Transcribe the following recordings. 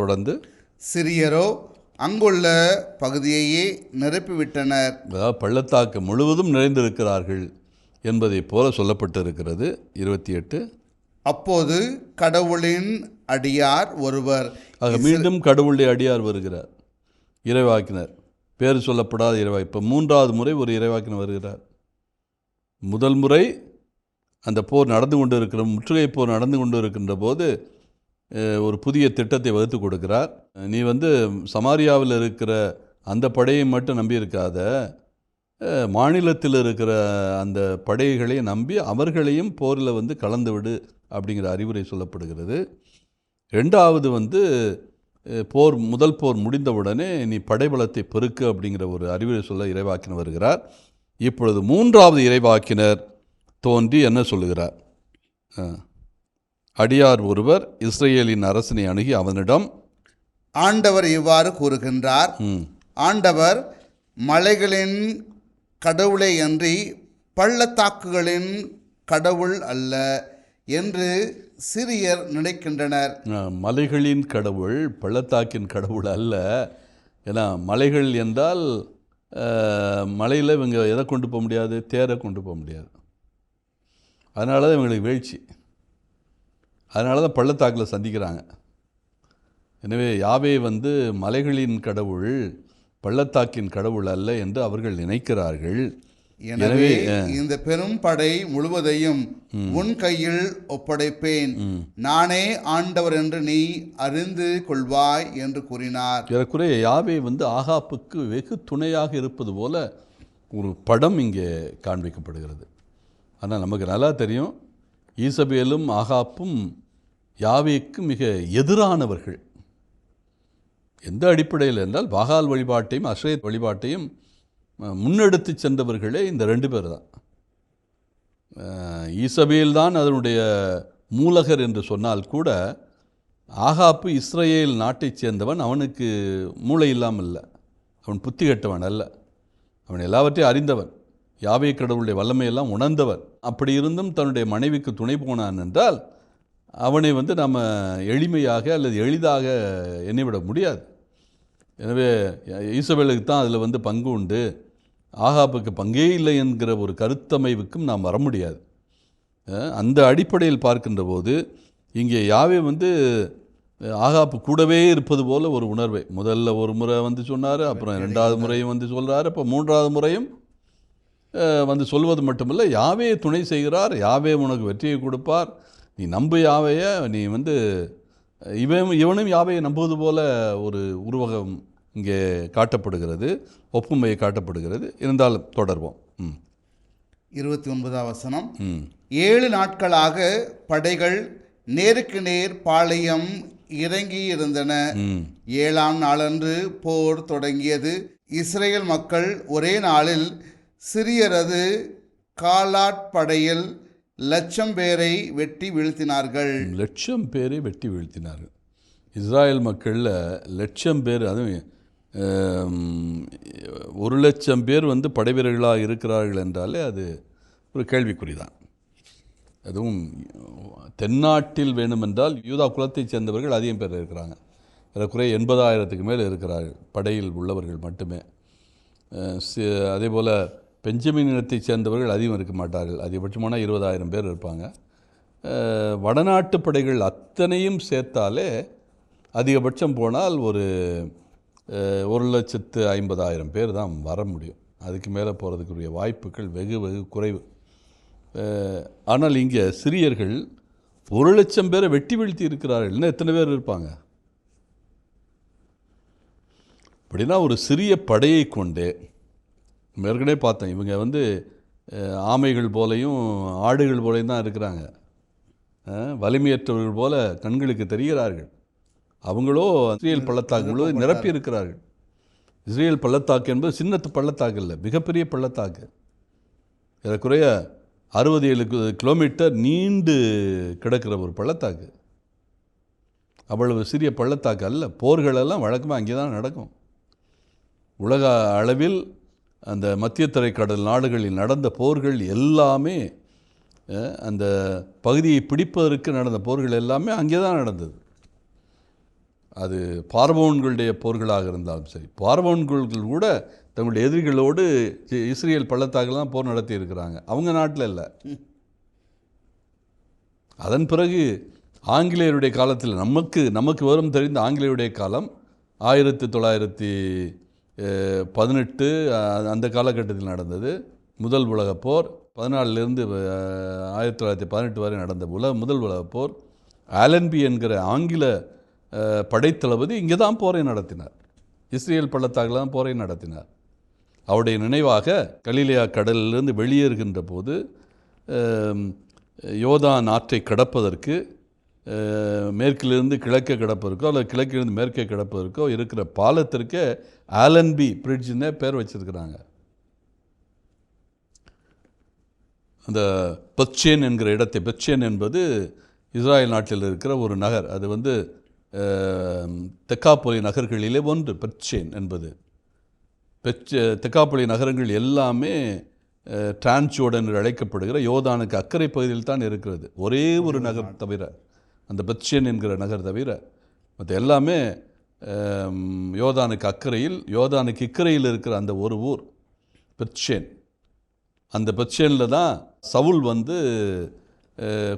தொடர்ந்து சிறியரோ அங்குள்ள பகுதியையே நிரப்பிவிட்டனர். அதாவது பள்ளத்தாக்கு முழுவதும் நிறைந்திருக்கிறார்கள் என்பதைப் போல சொல்லப்பட்டிருக்கிறது. இருபத்தி எட்டு. அப்போது கடவுளின் அடியார் ஒருவர். ஆக மீண்டும் கடவுளுடைய அடியார் வருகிறார். இறைவாக்கினர். பேர் சொல்லப்படாத இறைவா இப்போ மூன்றாவது முறை ஒரு இறைவாக்கினர் வருகிறார். முதல் முறை அந்த போர் நடந்து கொண்டு இருக்கிற முற்றுகை போர் நடந்து கொண்டு இருக்கின்ற போது ஒரு புதிய திட்டத்தை வகுத்து கொடுக்கிறார். நீ வந்து சமாரியாவில் இருக்கிற அந்த படையை மட்டும் நம்பி இருக்காத மாநிலத்தில் இருக்கிற அந்த படைகளை நம்பி அவர்களையும் போரில் வந்து கலந்து விடு அப்படிங்கிற அறிவுரை சொல்லப்படுகிறது. ரெண்டாவது வந்து போர் முதல் போர் முடிந்தவுடனே நீ படைபலத்தை பெருக்கு அப்படிங்கிற ஒரு அறிவுரை சொல்ல இறைவாக்கினர் வருகிறார். இப்பொழுது மூன்றாவது இறைவாக்கினர் தோன்றி என்ன சொல்லுகிறார்? அடியார் ஒருவர் இஸ்ரேலின் அரசனை அணுகி அவனிடம் ஆண்டவர் இவ்வாறு கூறுகின்றார். ஆண்டவர் மலைகளின் கடவுளை அன்றி பள்ளத்தாக்குகளின் கடவுள் அல்ல என்று சிறியர் நினைக்கின்றனர். மலைகளின் கடவுள் பள்ளத்தாக்கின் கடவுள் அல்ல. ஏன்னா மலைகள் என்றால் மலையில் இவங்க எதை கொண்டு போக முடியாது? தேரை கொண்டு போக முடியாது. அதனால தான் இவங்களுக்கு வீழ்ச்சி. அதனால தான் பள்ளத்தாக்கில் சந்திக்கிறாங்க. எனவே யாவே வந்து மலைகளின் கடவுள் பள்ளத்தாக்கின் கடவுள் அல்ல என்று அவர்கள் நினைக்கிறார்கள். எனவே இந்த பெரும் படை முழுவதையும் உன் கையில் ஒப்படைப்பேன். நானே ஆண்டவர் என்று நீ அறிந்து கொள்வாய் என்று கூறினார். ஏறக்குறைய யாவே வந்து ஆகாப்புக்கு வெகு துணையாக இருப்பது போல ஒரு படம் இங்கே காண்பிக்கப்படுகிறது. ஆனால் நமக்கு நல்லா தெரியும் ஈசபேலும் ஆகாப்பும் யாவேக்கு மிக எதிரானவர்கள். எந்த அடிப்படையில் என்றால் பாகால் வழிபாட்டையும் அஸ்ரேத் வழிபாட்டையும் முன்னெடுத்து சென்றவர்களே இந்த ரெண்டு பேர் தான். ஈசபேல் தான் அதனுடைய மூலகர் என்று சொன்னால் கூட ஆகாப்பு இஸ்ரேல் நாட்டைச் சேர்ந்தவன் அவனுக்கு மூளை இல்லாமல் இல்லை அவன் புத்தி கெட்டவன் அல்ல. அவன் எல்லாவற்றையும் அறிந்தவன். யாவே கடவுளுடைய வல்லமையெல்லாம் உணர்ந்தவன் அப்படி இருந்தும் தன்னுடைய மனைவிக்கு துணை போனான் என்றால் அவனை வந்து நம்ம எளிமையாக அல்லது எளிதாக எண்ணிவிட முடியாது. எனவே ஈசபேலுக்கு தான் அதில் வந்து பங்கு உண்டு. ஆகாப்புக்கு பங்கே இல்லை என்கிற ஒரு கருத்தமைவுக்கும் நாம் வர முடியாது. அந்த அடிப்படையில் பார்க்கின்ற போது இங்கே யாவே வந்து ஆகாப்பு கூடவே இருப்பது போல ஒரு உணர்வை. முதல்ல ஒரு முறை வந்து சொன்னார் அப்புறம் ரெண்டாவது முறையும் வந்து சொல்கிறார் இப்போ மூன்றாவது முறையும் வந்து சொல்வது மட்டுமல்ல. யாவே துணை செய்கிறார் யாவே உனக்கு வெற்றியை கொடுப்பார். நீ நம்பு யாவைய நீ வந்து இவன் இவனும் யாவையை நம்புவது போல ஒரு உருவகம் இங்கே காட்டப்படுகிறது ஒப்புமை காட்டப்படுகிறது. இருந்தாலும் தொடர்வோம். ம். இருபத்தி ஒன்பதாம் வசனம் ஏழு நாட்களாக படைகள் நேருக்கு நேர் பாளையம் இறங்கி இருந்தன. ஏழாம் நாளன்று போர் தொடங்கியது. இஸ்ரேல் மக்கள் ஒரே நாளில் சிறியரது காலாட்படையில் லட்சம் பேரை வெட்டி வீழ்த்தினார்கள். லட்சம் பேரை வெட்டி வீழ்த்தினார்கள். இஸ்ராயல் மக்களில் லட்சம் பேர் அதுவும் ஒரு லட்சம் பேர் வந்து படைவீரர்களாக இருக்கிறார்கள் என்றாலே அது ஒரு கேள்விக்குறி தான் அதுவும் தென்னாட்டில் வேணுமென்றால் யூதா குலத்தைச் சேர்ந்தவர்கள் அதிகம் பேர் இருக்கிறாங்க. ஏறக்குறைய எண்பதாயிரத்துக்கு மேல் இருக்கிறார்கள். படையில் உள்ளவர்கள் மட்டுமே. அதே போல் பெஞ்சமின் இனத்தைச் சேர்ந்தவர்கள் அதிகம் இருக்க மாட்டார்கள். அதிகபட்சமான இருபதாயிரம் பேர் இருப்பாங்க. வடநாட்டு படைகள் அத்தனையும் சேர்த்தாலே அதிகபட்சம் போனால் ஒரு ஒரு லட்சத்து ஐம்பதாயிரம் பேர் தான் வர முடியும். அதுக்கு மேலே போகிறதுக்குரிய வாய்ப்புகள் வெகு வெகு குறைவு. ஆனால் இங்கே சிறியர்கள் ஒரு லட்சம் பேரை வெட்டி வீழ்த்தி இருக்கிறார்கள். இன்னும் எத்தனை பேர் இருப்பாங்க? அப்படின்னா ஒரு சிறிய படையை கொண்டே ஏற்கனவே பார்த்தேன். இவங்க வந்து ஆமைகள் போலையும் ஆடுகள் போலையும் தான் இருக்கிறாங்க. வலிமையற்றவர்கள் போல கண்களுக்கு தெரிகிறார்கள். அவங்களோ இஸ்ரேல் பள்ளத்தாக்கு முழுவதும் நிரப்பி இருக்கிறார்கள். இஸ்ரேல் பள்ளத்தாக்கு என்பது சின்னத்து பள்ளத்தாக்கு இல்லை மிகப்பெரிய பள்ளத்தாக்கு. ஏறக்குறைய அறுபது ஏழு கிலோமீட்டர் நீண்டு கிடக்கிற ஒரு பள்ளத்தாக்கு. அவ்வளவு சிறிய பள்ளத்தாக்கு அல்ல போர்களெல்லாம் வழக்கமாக அங்கே தான் நடக்கும். உலக அளவில் அந்த மத்திய தரைக்கடல் நாடுகளில் நடந்த போர்கள் எல்லாமே அந்த பகுதியை பிடிப்பதற்கு நடந்த போர்கள் எல்லாமே அங்கே தான் நடந்தது. அது பார்வோன்களுடைய போர்களாக இருந்தாலும் சரி. பார்வோன்கள் கூட தங்களுடைய எதிரிகளோடு இஸ்ரேல் பள்ளத்தாக்கெல்லாம் போர் நடத்தி இருக்கிறாங்க அவங்க நாட்டில் இல்லை. அதன் பிறகு ஆங்கிலேயருடைய காலத்தில் நமக்கு நமக்கு வரும் தெரிந்த ஆங்கிலேயருடைய காலம் ஆயிரத்தி தொள்ளாயிரத்தி பதினெட்டு அந்த காலகட்டத்தில் நடந்தது. முதல் உலகப் போர் பதினாலிருந்து ஆயிரத்தி தொள்ளாயிரத்தி பதினெட்டு வரை நடந்த உல முதல் உலகப் போர். ஆலன்பி என்கிற ஆங்கில படைத்தளபதி இங்கே தான் போரை நடத்தினார். இஸ்ரேல் பள்ளத்தாக்கில் தான் போரை நடத்தினார். அவருடைய நினைவாக கலிலியா கடலிலிருந்து வெளியேறுகின்ற போது அஹ், ஆற்றை கடப்பதற்கு மேற்கிலிருந்து கிழக்கே கிடப்பதற்கோ அல்லது கிழக்கிலிருந்து மேற்கே கிடப்பதற்கோ இருக்கிற பாலத்திற்கு ஆலன்பி பிரிட்ஜ்னே பேர் வச்சிருக்கிறாங்க. அந்த பச்சேன் என்கிற இடத்தை பெச்சேன் என்பது இஸ்ராயல் நாட்டில் இருக்கிற ஒரு நகர். அது வந்து தெக்காப்பொலி நகர்களிலே ஒன்று பெச்சேன் என்பது. பெச்ச தெக்காப்பொலி நகரங்கள் எல்லாமே டிரான்ஸ்ஜோர்டன் என்று அழைக்கப்படுகிற யோதானுக்கு அக்கறை பகுதியில் தான் இருக்கிறது. ஒரே ஒரு நகர் தவிர. அந்த பெச்சேன் என்கிற நகர் தவிர மற்ற எல்லாமே யோதானுக்கு அக்கறையில் யோதானுக்கு இக்கரையில் இருக்கிற அந்த ஒரு ஊர் பெத்ஷேன் அந்த பெத்ஷேனில் தான் சவுல் வந்து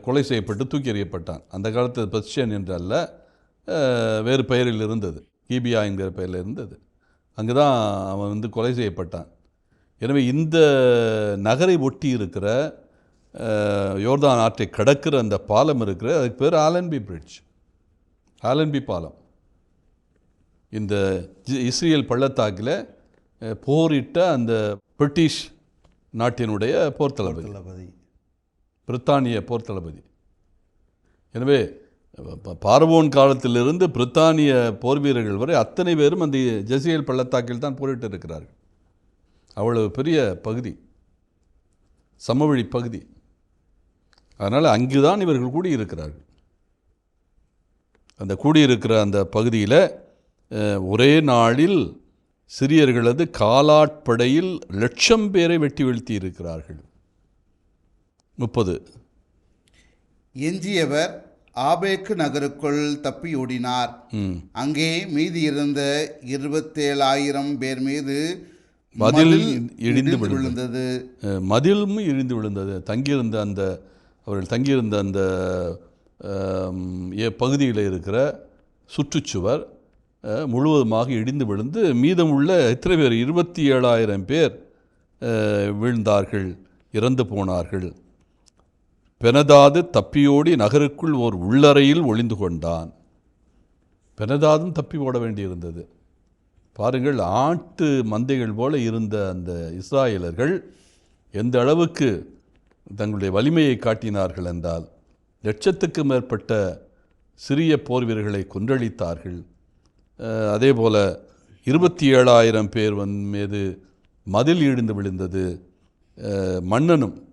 கொலை செய்யப்பட்டு தூக்கி எறியப்பட்டான். அந்த காலத்து பெத்ஷேன் என்றல்ல அல்ல வேறு பெயரில் இருந்தது. கீபியா என்கிற பெயரில் இருந்தது. அங்கே தான் அவன் வந்து கொலை செய்யப்பட்டான். எனவே இந்த நகரை ஒட்டி இருக்கிற யோர்தான் ஆற்றை கடக்கிற அந்த பாலம் இருக்கிற அதுக்கு பேர் ஆலன்பி பிரிட்ஜ். ஆலன்பி பாலம். இந்த இஸ்ரேல் பள்ளத்தாக்கில் போரிட்ட அந்த பிரிட்டிஷ் நாட்டினுடைய போர் தளபதி. பிரித்தானிய போர் தளபதி. எனவே பார்வோன் காலத்திலிருந்து பிரித்தானிய போர் வீரர்கள் வரை அத்தனை பேரும் அந்த ஜெசியல் பள்ளத்தாக்கில் தான் போரிட்டு இருக்கிறார்கள். அவ்வளவு பெரிய பகுதி சமவெளி பகுதி. அதனால் அங்குதான் இவர்கள் கூடியிருக்கிறார்கள். அந்த கூடியிருக்கிற அந்த பகுதியில் ஒரே நாளில் சிறியர்களது காலாட்படையில் லட்சம் பேரை வெட்டி வீழ்த்தி இருக்கிறார்கள் முப்பது. எஞ்சியவர் ஆபேக்கு நகருக்குள் தப்பியோடினார் அங்கே மீதி இருந்த இருபத்தேழாயிரம் பேர் மீது மதில் இடிந்து இடிந்து விழுந்தது. மதிலும் இழிந்து விழுந்தது. தங்கியிருந்த அந்த அவர்கள் தங்கியிருந்த அந்த ஏ- பகுதியில் இருக்கிற சுற்றுச்சுவர் முழுவதுமாக இடிந்து விழுந்து மீதமுள்ள எத்தனை பேர்? இருபத்தி ஏழாயிரம் பேர் வீழ்ந்தார்கள் இறந்து போனார்கள். பெனதாது தப்பியோடி நகருக்குள் ஓர் உள்ளறையில் ஒளிந்து கொண்டான். பெனதாதும் தப்பி ஓட வேண்டியிருந்தது. பாருங்கள் ஆட்டு மந்தைகள் போல இருந்த அந்த இஸ்ராயலர்கள் எந்த அளவுக்கு தங்களுடைய வலிமையை காட்டினார்கள் என்றால் லட்சத்துக்கு மேற்பட்ட சிறிய போர் வீரர்களை கொன்றளித்தார்கள் அதே போல இருபத்தி ஏழாயிரம் பேர் வன் மீது மதில் இடிந்து விழுந்தது. மன்னனும்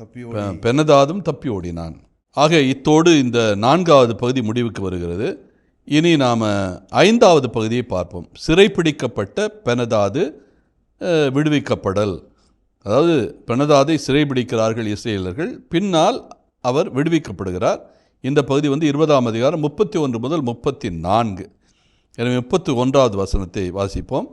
தப்பியோடி பெ- பெனதாதும் தப்பி ஓடினான். ஆக இத்தோடு இந்த நான்காவது பகுதி முடிவுக்கு வருகிறது. இனி நாம் ஐந்தாவது பகுதியை பார்ப்போம். சிறைப்பிடிக்கப்பட்ட பெனதாது விடுவிக்கப்படல். அதாவது பெனதாதை சிறைபிடிக்கிறார்கள் இஸ்ரேலர்கள். பின்னால் அவர் விடுவிக்கப்படுகிறார். இந்த பகுதி வந்து இருபதாம் அதிகாரம் முப்பத்தி ஒன்று முதல் முப்பத்தி நான்கு எனவே முப்பத்தி ஒன்றாவது வசனத்தை வாசிப்போம்.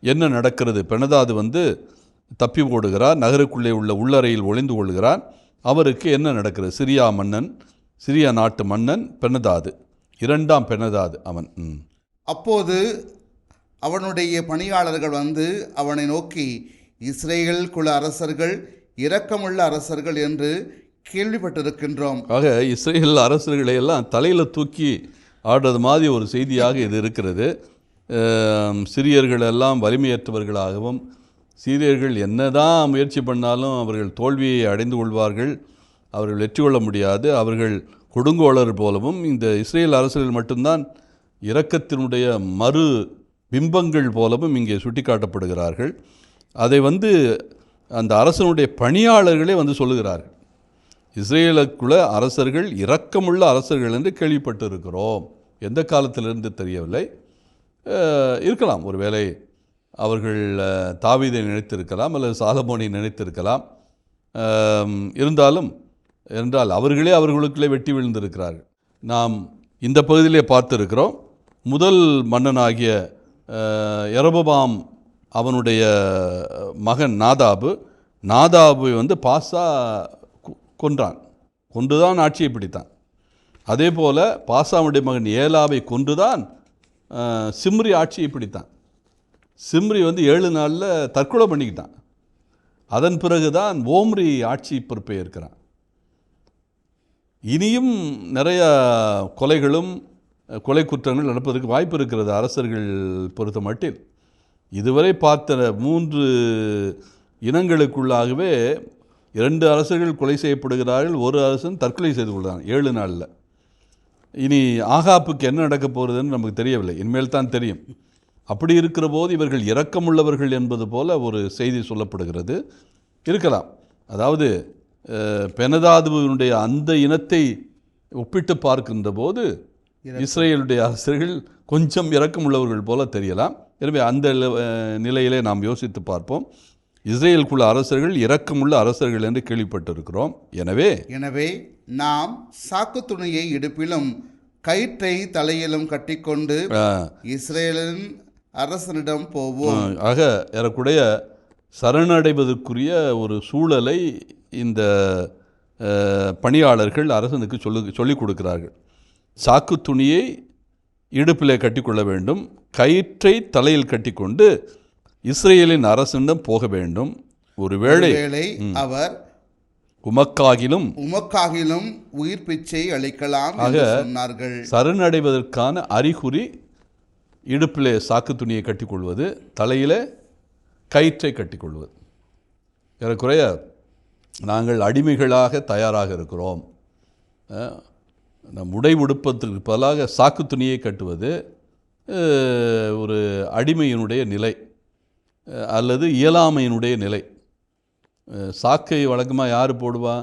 என்ன நடக்கிறது? பெனதாது வந்து தப்பி ஓடுகிறார் நகருக்குள்ளே உள்ள உள்ளறையில் ஒளிந்து கொள்கிறார். அவருக்கு என்ன நடக்கிறது? சிரியா மன்னன் சிரியா நாட்டு மன்னன் பெனதாது இரண்டாம் பெனதாது அவன். ம். அப்போது அவனுடைய பணியாளர்கள் வந்து அவனை நோக்கி இஸ்ரேல் குல அரசர்கள் இரக்கமுள்ள அரசர்கள் என்று கேள்விப்பட்டிருக்கின்றோம். ஆக இஸ்ரேல் அரசர்களை எல்லாம் தலையில் தூக்கி ஆடுறது மாதிரி ஒரு செய்தியாக இது இருக்கிறது. சிறியர்கள் எல்லாம் வலிமையற்றவர்களாகவும் சீரியர்கள் என்னதான் முயற்சி பண்ணாலும் அவர்கள் தோல்வியை அடைந்து கொள்வார்கள். அவர்கள் வெற்றி கொள்ள முடியாது. அவர்கள் கொடுங்கோளர் போலவும் இந்த இஸ்ரேல் அரசர்கள் மட்டும்தான் இரக்கத்தினுடைய மறு பிம்பங்கள் போலவும் இங்கே சுட்டிக்காட்டப்படுகிறார்கள். அதை வந்து அந்த அரசனுடைய பணியாளர்களே வந்து சொல்லுகிறார்கள். இஸ்ரேலுக்குள்ள அரசர்கள் இரக்கமுள்ள அரசர்கள் என்று கேள்விப்பட்டிருக்கிறோம். எந்த காலத்திலிருந்து தெரியவில்லை. இருக்கலாம். ஒருவேளை அவர்கள் தாவீதை நினைத்திருக்கலாம் அல்லது சாலமோனை நினைத்திருக்கலாம். இருந்தாலும் என்றால் அவர்களே அவர்களுக்குள்ளே வெட்டி விழுந்திருக்கிறார்கள். நாம் இந்த பகுதியிலே பார்த்திருக்கிறோம். முதல் மன்னனாகிய எரபபாம் அவனுடைய மகன் நாதாபு நாதாபு வந்து பாசா கொ- கொன்றான். கொன்றுதான் ஆட்சியை பிடித்தான். அதே போல் பாசாவுடைய மகன் ஏலாவை கொன்றுதான் தான் சிம்ரி ஆட்சியை பிடித்தான். சிம்ரி வந்து ஏழு நாளில் தற்கொலை பண்ணிக்கிட்டான். அதன் பிறகுதான் ஓம்ரி ஆட்சி பொறுப்பை இருக்கிறான் இனியும் நிறைய கொலைகளும் கொலை குற்றங்கள் நடப்பதற்கு வாய்ப்பு இருக்கிறது அரசர்கள் பொறுத்த மட்டில். இதுவரை பார்த்த மூன்று இனங்களுக்குள்ளாகவே இரண்டு அரசர்கள் கொலை செய்யப்படுகிறார்கள் ஒரு அரசன் தற்கொலை செய்து கொள்கிறான் ஏழு நாளில். இனி ஆகாப்புக்கு என்ன நடக்கப் போகிறதுன்னு நமக்கு தெரியவில்லை. இனிமேல் தான் தெரியும். அப்படி இருக்கிற போது இவர்கள் இரக்கமுள்ளவர்கள் என்பது போல ஒரு செய்தி சொல்லப்படுகிறது. இருக்கலாம். அதாவது பெனதாதுவினுடைய அந்த இனத்தை ஒப்பிட்டு பார்க்கின்ற போது இஸ்ரேலுடைய அரசர்கள் கொஞ்சம் இரக்கமுள்ளவர்கள் போல தெரியலாம். எனவே அந்த நிலையிலே நாம் யோசித்து பார்ப்போம். இஸ்ரேலுக்குள்ள அரசர்கள் இரக்கமுள்ள அரசர்கள் என்று கேள்விப்பட்டிருக்கிறோம். எனவே எனவே நாம் சாக்கு துணியை இடுப்பிலும் கயிற்றை தலையிலும் கட்டிக்கொண்டு இஸ்ரேலின் அரசனிடம் போவோம். ஆக ஏறக்குறைய சரணடைவதற்குரிய ஒரு சூழலை இந்த பணியாளர்கள் அரசனுக்கு சொல்லு சொல்லிக் கொடுக்கிறார்கள். சாக்கு துணியை இடுப்பிலே கட்டிக்கொள்ள வேண்டும். கயிற்றை தலையில் கட்டிக்கொண்டு இஸ்ரேலின் அரசனிடம் போக வேண்டும். ஒருவேளை வேளை அவர் உமக்காகிலும் உமக்காகிலும் உயிர் பிச்சை அளிக்கலாம் சொன்னார்கள். சரணடைவதற்கான அறிகுறி இடுப்பிலே சாக்கு துணியை கட்டிக்கொள்வது தலையிலே கயிற்றை கட்டிக்கொள்வது. ஏறக்குறைய நாங்கள் அடிமைகளாக தயாராக இருக்கிறோம். நம் உடை உடுப்பதற்கு பதிலாக சாக்கு துணியை கட்டுவது ஒரு அடிமையினுடைய நிலை அல்லது இயலாமையினுடைய நிலை. சாக்கை வழக்கமாக யார் போடுவா?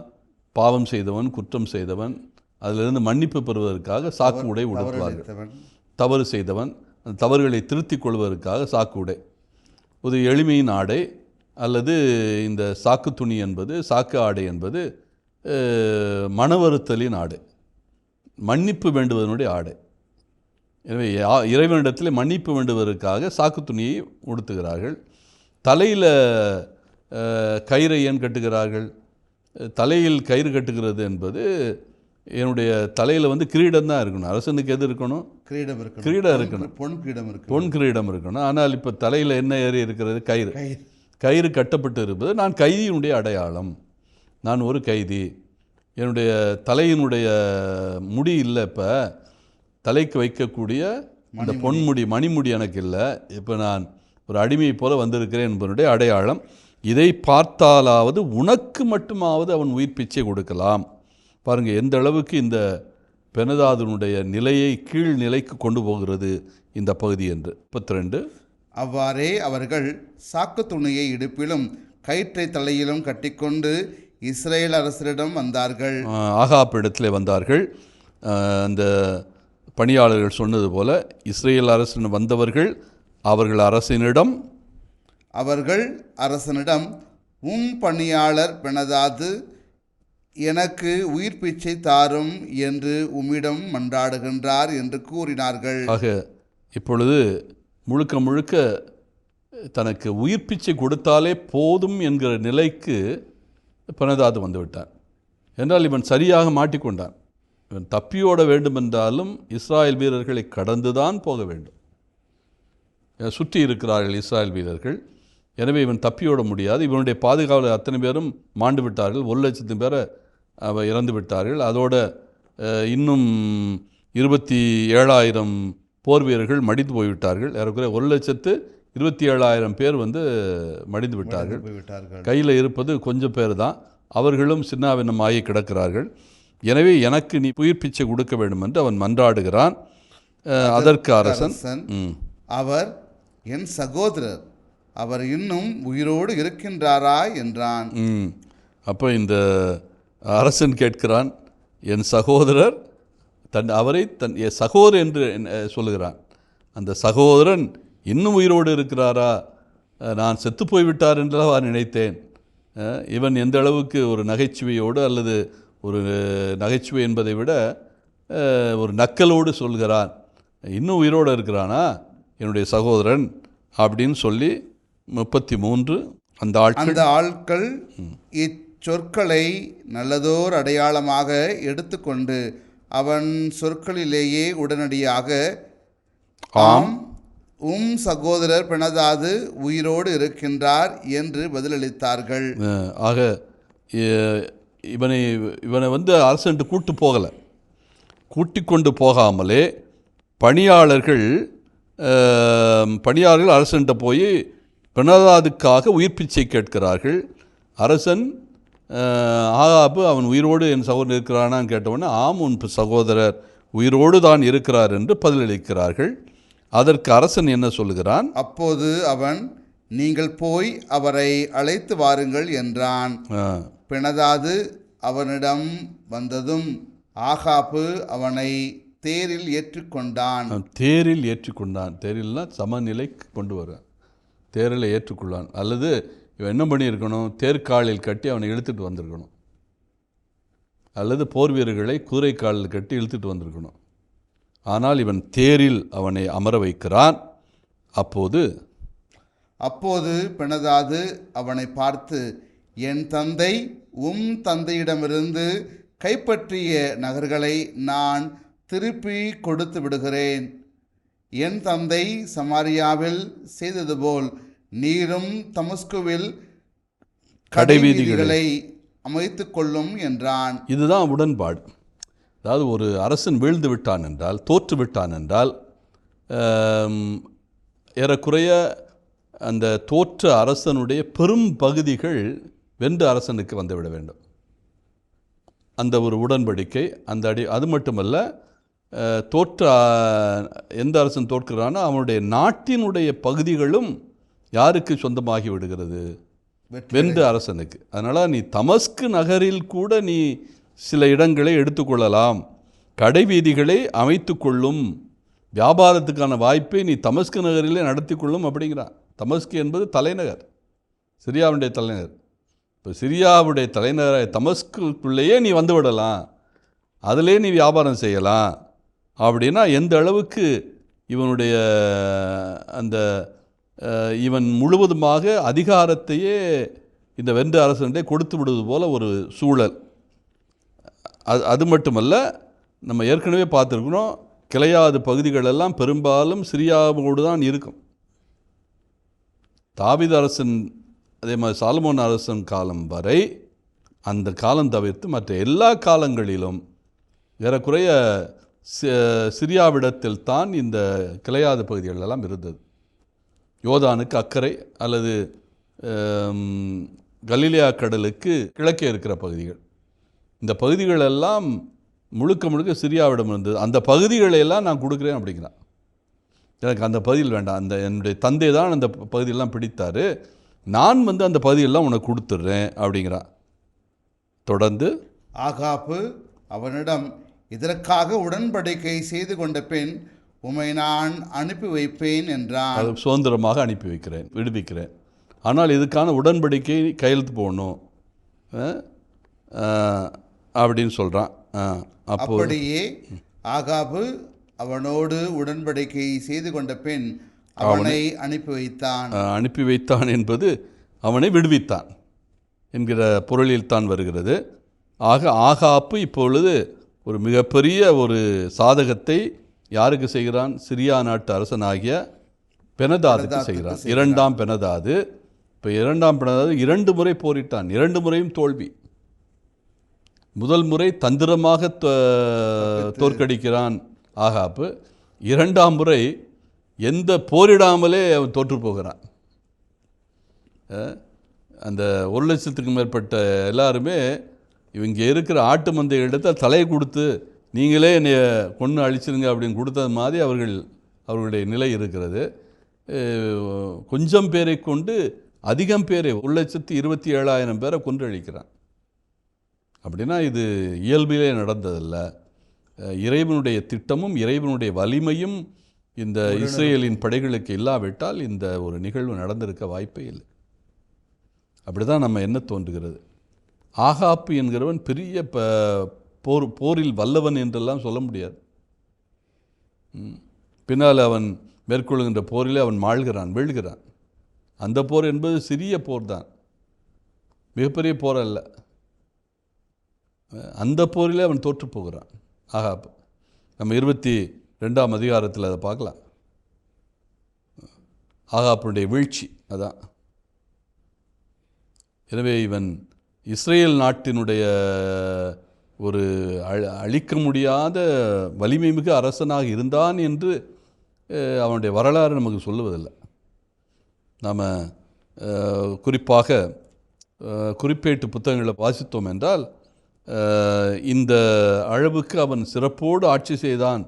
பாவம் செய்தவன் குற்றம் செய்தவன் அதிலிருந்து மன்னிப்பு பெறுவதற்காக சாக்கு உடை தவறளித்தவன். தவறு செய்தவன் அந்த தவறுகளை திருத்திக் கொள்வதற்காக சாக்கு உடை. ஒரு எளிமையின் ஆடை அல்லது இந்த சாக்கு துணி என்பது சாக்கு ஆடை என்பது மனவருத்தலின் ஆடை. மன்னிப்பு வேண்டுவதனுடைய ஆடை. எனவே இறைவனிடத்தில் மன்னிப்பு வேண்டுவதற்காக சாக்கு துணியை உடுத்துகிறார்கள். தலையில் கயிறை ஏன் கட்டுகிறார்கள்? தலையில் கயிறு கட்டுகிறது என்பது என்னுடைய தலையில் வந்து கிரீடம் தான் இருக்கணும். அரசனுக்கு எது இருக்கணும்? கிரீடம் இருக்கணும். கிரீடம் இருக்கணும். பொன் கிரீடம் இருக்கணும். பொன் கிரீடம் இருக்கணும். ஆனால் இப்போ தலையில் என்ன ஏறி இருக்கிறது? கயிறு. கயிறு கட்டப்பட்டு இருப்பது நான் கைதியினுடைய அடையாளம். நான் ஒரு கைதி. என்னுடைய தலையினுடைய முடி இல்லை இப்போ. தலைக்கு வைக்கக்கூடிய இந்த பொன்முடி மணிமுடி எனக்கு இல்லை. இப்போ நான் ஒரு அடிமை போல வந்திருக்கிறேன் என்பதனுடைய அடையாளம் இதை பார்த்தாலாவது உனக்கு மட்டுமாவது அவன் உயிர் பிச்சை கொடுக்கலாம். பாருங்கள் எந்த அளவுக்கு இந்த பெனதாதனுடைய நிலையை கீழ் நிலைக்கு கொண்டு போகிறது இந்த பகுதி என்று. முப்பத்தி ரெண்டு அவ்வாறே அவர்கள் சாக்கு துணியை இடுப்பிலும் கயிற்றை தலையிலும் கட்டிக்கொண்டு இஸ்ரேல் அரசரிடம் வந்தார்கள். ஆகாப் இடத்துல வந்தார்கள். அந்த பணியாளர்கள் சொன்னது போல இஸ்ரேல் அரசன் வந்தவர்கள் அவர்கள் அரசனிடம் அவர்கள் அரசனிடம் உம் பணியாளர் பெனதாது எனக்கு உயிர் பிச்சை தாரும் என்று உம்மிடம் மன்றாடுகின்றார் என்று கூறினார்கள். ஆக இப்பொழுது முழுக்க முழுக்க தனக்கு உயிர் பிச்சை கொடுத்தாலே போதும் என்கிற நிலைக்கு பனதாது வந்துவிட்டான். என்றால் இவன் சரியாக மாட்டிக்கொண்டான். இவன் தப்பியோட வேண்டுமென்றாலும் இஸ்ராயல் வீரர்களை கடந்துதான் போக வேண்டும். சுற்றி இருக்கிறார்கள் இஸ்ராயல் வீரர்கள். எனவே இவன் தப்பியோட முடியாது. இவனுடைய பாதுகாவலர் அத்தனை பேரும் மாண்டு விட்டார்கள். ஒரு லட்சத்து பேரை அவ இறந்து விட்டார்கள். அதோட இன்னும் இருபத்தி ஏழாயிரம் போர் வீரர்கள் மடித்து போய்விட்டார்கள். ஏறக்குறைய ஒரு லட்சத்து இருபத்தி ஏழாயிரம் பேர் வந்து மடிந்து விட்டார்கள். கையில் இருப்பது கொஞ்சம் பேர் தான் அவர்களும் சின்னாவினமாகி கிடக்கிறார்கள். எனவே எனக்கு நீ உயிர் பிச்சை கொடுக்க வேண்டும் என்று அவன் மன்றாடுகிறான். அதற்கு அரசன் அவர் என் சகோதரர் அவர் இன்னும் உயிரோடு இருக்கின்றாரா என்றான். அப்போ இந்த அரசன் கேட்கிறான் என் சகோதரர் தன் அவரை தன் என் சகோதரர் என்று சொல்லுகிறான். அந்த சகோதரன் இன்னும் உயிரோடு இருக்கிறாரா? நான் செத்து போய்விட்டார் என்றல்லவா நினைத்தேன். இவன் எந்த அளவுக்கு ஒரு நகைச்சுவையோடு அல்லது ஒரு நகைச்சுவை என்பதை விட ஒரு நக்கலோடு சொல்கிறான். இன்னும் உயிரோடு இருக்கிறானா? என்னுடைய சகோதரன் அப்படின்னு சொல்லி முப்பத்தி மூன்று அந்த ஆட்கள். அந்த ஆட்கள் இச்சொற்களை நல்லதோர் அடையாளமாக எடுத்துக்கொண்டு அவன் சொற்களிலேயே உடனடியாக ஆம் உம் சகோதரர் பிணதாது உயிரோடு இருக்கின்றார் என்று பதிலளித்தார்கள். ஆக இவனை இவனை வந்து அரசன்ட்டு கூட்டு போகலை. கூட்டி கொண்டு போகாமலே பணியாளர்கள் பணியாளர்கள் அரசன்ட்ட போய் பிணதாதுக்காக உயிர் பிச்சை கேட்கிறார்கள். அரசன் ஆகாப்பு அவன் உயிரோடு என் சகோதரன் இருக்கிறானான்னு கேட்டவுடனே ஆம் உன் சகோதரர் உயிரோடு தான் இருக்கிறார் என்று பதிலளிக்கிறார்கள். அதற்கு அரசன் என்ன சொல்லுகிறான்? அப்போது அவன் நீங்கள் போய் அவரை அழைத்து வாருங்கள் என்றான். பிணதாது அவனிடம் வந்ததும் ஆகாப்பு அவனை தேரில் ஏற்றுக்கொண்டான். தேரில் ஏற்றுக்கொண்டான். தேரில்னா சமநிலைக்கு கொண்டு வர. தேரில் ஏற்றுக்கொள்ளான். அல்லது இவன் என்ன பண்ணியிருக்கணும்? தேர்காலில் கட்டி அவனை இழுத்துட்டு வந்திருக்கணும். அல்லது போர் வீரர்களை குதிரைக்காலில் கட்டி இழுத்துட்டு வந்திருக்கணும். ஆனால் இவன் தேரில் அவனை அமர வைக்கிறான். அப்போது அப்போது பிணதாது அவனை பார்த்து என் தந்தை உம் தந்தையிடமிருந்து கைப்பற்றிய நகர்களை நான் திருப்பி கொடுத்து விடுகிறேன். என் தந்தை சமாரியாவில் செய்தது போல் நீரும் தமஸ்குவில் கடைவீதிகளை அமைத்துக் கொள்ளும் என்றான். இதுதான் உடன்பாடு. அதாவது ஒரு அரசன் வீழ்ந்து விட்டான் என்றால் தோற்று விட்டான் என்றால் ஏறக்குறைய அந்த தோற்ற அரசனுடைய பெரும் பகுதிகள் வென்ற அரசனுக்கு வந்துவிட வேண்டும். அந்த ஒரு உடன்படிக்கை அந்த அடி அது மட்டுமல்ல தோற்ற எந்த அரசன் தோற்கிறானோ அவனுடைய நாட்டினுடைய பகுதிகளும் யாருக்கு சொந்தமாகி விடுகிறது? வென்ற அரசனுக்கு. அதனால் நீ தமஸ்கு நகரில் கூட நீ சில இடங்களை எடுத்துக்கொள்ளலாம். கடைவீதிகளை அமைத்து கொள்ளும் வியாபாரத்துக்கான வாய்ப்பை நீ தமஸ்கு நகரிலே நடத்தி கொள்ளும் அப்படிங்கிறான். தமஸ்கு என்பது தலைநகர். சிரியாவுடைய தலைநகர். இப்போ சிரியாவுடைய தலைநகராக தமஸ்குக்குள்ளேயே நீ வந்து விடலாம். அதிலே நீ வியாபாரம் செய்யலாம். அப்படின்னா எந்த அளவுக்கு இவனுடைய அந்த இவன் முழுவதுமாக அதிகாரத்தையே இந்த வென்ற அரசன்டே கொடுத்து விடுவது போல ஒரு சூழல். அது அது மட்டுமல்ல நம்ம ஏற்கனவே பார்த்துருக்குறோம் கிளையாது பகுதிகளெல்லாம் பெரும்பாலும் சிரியாவோடு தான் இருக்கும். தாவித அரசன் அதே மாதிரி சாலமோன் அரசன் காலம் வரை அந்த காலம் தவிர்த்து மற்ற எல்லா காலங்களிலும் ஏறக்குறைய சிரியாவிடத்தில் தான் இந்த கிளையாத பகுதிகள் எல்லாம் இருந்தது. யோதானுக்கு அக்கறை அல்லது கலிலியா கடலுக்கு கிழக்கே இருக்கிற பகுதிகள். இந்த பகுதிகள் எல்லாம் முழுக்க முழுக்க சிரியாவிடம் இருந்தது. அந்த பகுதிகளை எல்லாம் நான் கொடுக்குறேன் அப்படிங்கிறான். எனக்கு அந்த பகுதியில் வேண்டாம். அந்த என்னுடைய தந்தை தான் அந்த பகுதியெல்லாம் பிடித்தாரு. நான் வந்து அந்த பகுதியெல்லாம் உனக்கு கொடுத்துட்றேன் அப்படிங்கிறான். தொடர்ந்து ஆகாப்பு அவனிடம் இதற்காக உடன்படிக்கை செய்து கொண்ட பின் உமை நான் அனுப்பி வைப்பேன் என்றான். சுதந்திரமாக அனுப்பி வைக்கிறேன் விடுவிக்கிறேன். ஆனால் இதுக்கான உடன்படிக்கை கையெழுத்து போடணும். அப்படின்னு சொல்கிறான் அப்போ அப்படியே ஆகாபு அவனோடு உடன்படிக்கை செய்து கொண்ட பின் அவனை அனுப்பி வைத்தான். அனுப்பி வைத்தான் என்பது அவனை விடுவித்தான் என்கிற பொருளில் தான் வருகிறது. ஆக ஆகாப்பு இப்பொழுது ஒரு மிகப்பெரிய ஒரு சாதகத்தை யாருக்கு செய்கிறான்? சிரியா நாட்டு அரசனாகிய பெனதாதுக்கு செய்கிறான். இரண்டாம் பெனதாது. இப்போ இரண்டாம் பெனதாது இரண்டு முறை போரிட்டான். இரண்டு முறையும் தோல்வி. முதல் முறை தந்திரமாக தோ- தோற்கடிக்கிறான் ஆகாப்பு. இரண்டாம் முறை எந்த போரிடாமலே அவன் தோற்று போகிறான். அந்த ஒரு லட்சத்துக்கு மேற்பட்ட எல்லாருமே இவங்க இருக்கிற ஆட்டு மந்தைகளிடத்த தலையை கொடுத்து நீங்களே என்னை கொன்று அழிச்சிருங்க அப்படின்னு கொடுத்தது மாதிரி அவர்கள் அவர்களுடைய நிலை இருக்கிறது. கொஞ்சம் பேரை கொண்டு அதிகம் பேரை ஒரு லட்சத்து இருபத்தி ஏழாயிரம் பேரை கொன்று அழிக்கிறான் அப்படின்னா இது இயல்பிலே நடந்ததல்ல. இறைவனுடைய திட்டமும் இறைவனுடைய வலிமையும் இந்த இஸ்ரேலின் படைகளுக்கு இல்லாவிட்டால் இந்த ஒரு நிகழ்வு நடந்திருக்க வாய்ப்பே இல்லை. அப்படி தான் நம்ம என்ன தோன்றுகிறது? ஆகாப்பு என்கிறவன் பெரிய ப போர் போரில் வல்லவன் என்றெல்லாம் சொல்ல முடியாது. ம். பின்னால் அவன் மேற்கொள்கின்ற போரிலே அவன் மாழ்கிறான் வீழ்கிறான். அந்த போர் என்பது சிறிய போர் தான் மிகப்பெரிய போர் அல்ல. அந்த போரிலே அவன் தோற்று போகிறான். ஆகாப் நம்ம இருபத்தி ரெண்டாம் அதிகாரத்தில் அதை பார்க்கலாம். ஆகாப்புடைய வீழ்ச்சி அதான். எனவே இவன் இஸ்ரேல் நாட்டினுடைய ஒரு அழ- அழிக்க முடியாத வலிமை மிகு அரசனாக இருந்தான் என்று அவனுடைய வரலாறு நமக்கு சொல்லுவதில்லை. நாம் குறிப்பாக குறிப்பேட்டு புத்தகங்களை வாசித்தோம் என்றால் இந்த அளவுக்கு அவன் சிறப்போடு ஆட்சி செய்தான்.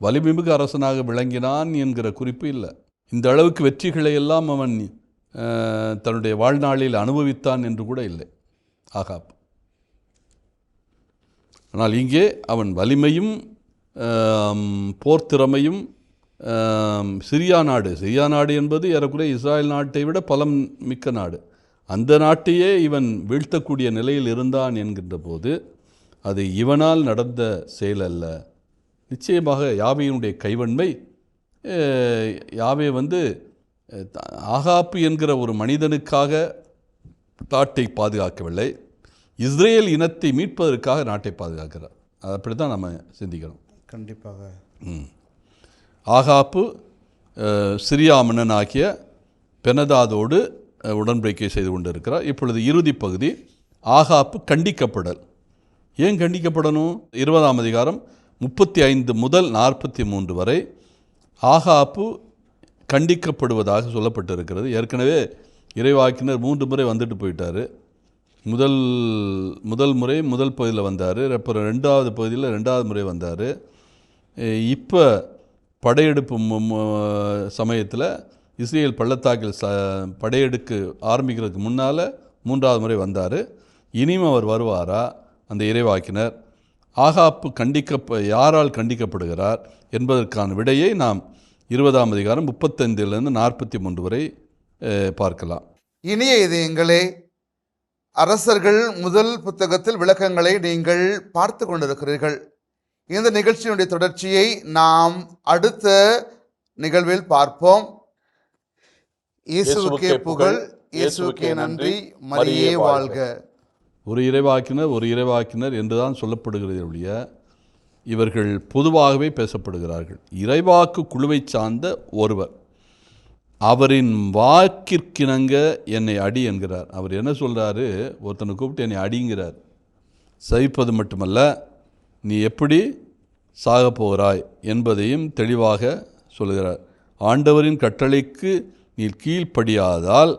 வலிமைமிகு அரசனாக விளங்கினான் என்கிற குறிப்பு இல்லை. இந்த அளவுக்கு வெற்றிகளை எல்லாம் அவன் தன்னுடைய வாழ்நாளில் அனுபவித்தான் என்று கூட இல்லை. ஆகாப். ஆனால் இங்கே அவன் வலிமையும் போர்த்திறமையும் சிரியா நாடு. சிரியா நாடு என்பது ஏறக்குறைய இஸ்ராயல் நாட்டை விட பலம் மிக்க நாடு. அந்த நாட்டையே இவன் வீழ்த்தக்கூடிய நிலையில் இருந்தான் என்கின்ற போது அது இவனால் நடந்த செயல் அல்ல நிச்சயமாக யாவையினுடைய கைவன்மை? யாவே வந்து ஆகாப்பு என்கிற ஒரு மனிதனுக்காக நாட்டை பாதுகாக்கவில்லை. இஸ்ரேல் இனத்தை மீட்பதற்காக நாட்டை பாதுகாக்கிறார். அப்படி தான் நம்ம சிந்திக்கணும். கண்டிப்பாக. ஆகாப்பு சிரியா மன்னனாகிய பெனதாதோடு அஹ், உடன்படிக்கை செய்து கொண்டிருக்கிறார். இப்பொழுது இறுதி பகுதி ஆகாப்பு கண்டிக்கப்படல். ஏன் கண்டிக்கப்படணும்? இருபதாம் அதிகாரம் முப்பத்தி ஐந்து முதல் நாற்பத்தி மூன்று வரை ஆகாப்பு கண்டிக்கப்படுவதாக சொல்லப்பட்டிருக்கிறது. ஏற்கனவே இறைவாக்கினர் மூன்று முறை வந்துட்டு போயிட்டார். முதல் முதல் முறை முதல் பகுதியில் வந்தார். அப்புறம் ரெண்டாவது பகுதியில் ரெண்டாவது முறை வந்தார். இப்போ படையெடுப்பு சமயத்தில் இஸ்ரேல் பள்ளத்தாக்கில் ச படையெடுக்கு ஆரம்பிக்கிறதுக்கு முன்னால் மூன்றாவது முறை வந்தார். இனியும் அவர் வருவாரா? அந்த இறைவாக்கினர் ஆகாப்பு கண்டிக்க யாரால் கண்டிக்கப்படுகிறார் என்பதற்கான விடையை நாம் இருபதாம் அதிகாரம் முப்பத்தைந்திலிருந்து நாற்பத்தி மூன்று வரை பார்க்கலாம். இனிய இதயங்களே அரசர்கள் முதல் புத்தகத்தில் விளக்கங்களை நீங்கள் பார்த்து கொண்டிருக்கிறீர்கள். இந்த நிகழ்ச்சியினுடைய தொடர்ச்சியை நாம் அடுத்த நிகழ்வில் பார்ப்போம். இயேசுவுக்கே புகழ் இயேசுவுக்கே நன்றி மரியே வாழ்க. ஒரு இறைவாக்கினர் ஒரு இறைவாக்கினர் என்று தான் சொல்லப்படுகிறது ஒழிய இவர்கள் பொதுவாகவே பேசப்படுகிறார்கள். இறைவாக்கு குழுவைச் சார்ந்த ஒருவர் அவரின் வாக்கிற்கிணங்க என்னை அடி என்கிறார். அவர் என்ன சொல்றாரு? ஒருத்தனை கூப்பிட்டு என்னை அடிங்கிறார். சகிப்பது மட்டுமல்ல நீ எப்படி சாகப் போகிறாய் என்பதையும் தெளிவாக சொல்கிறார் ஆண்டவரின் கட்டளைக்கு நீர் கீழ்ப்படியாதால்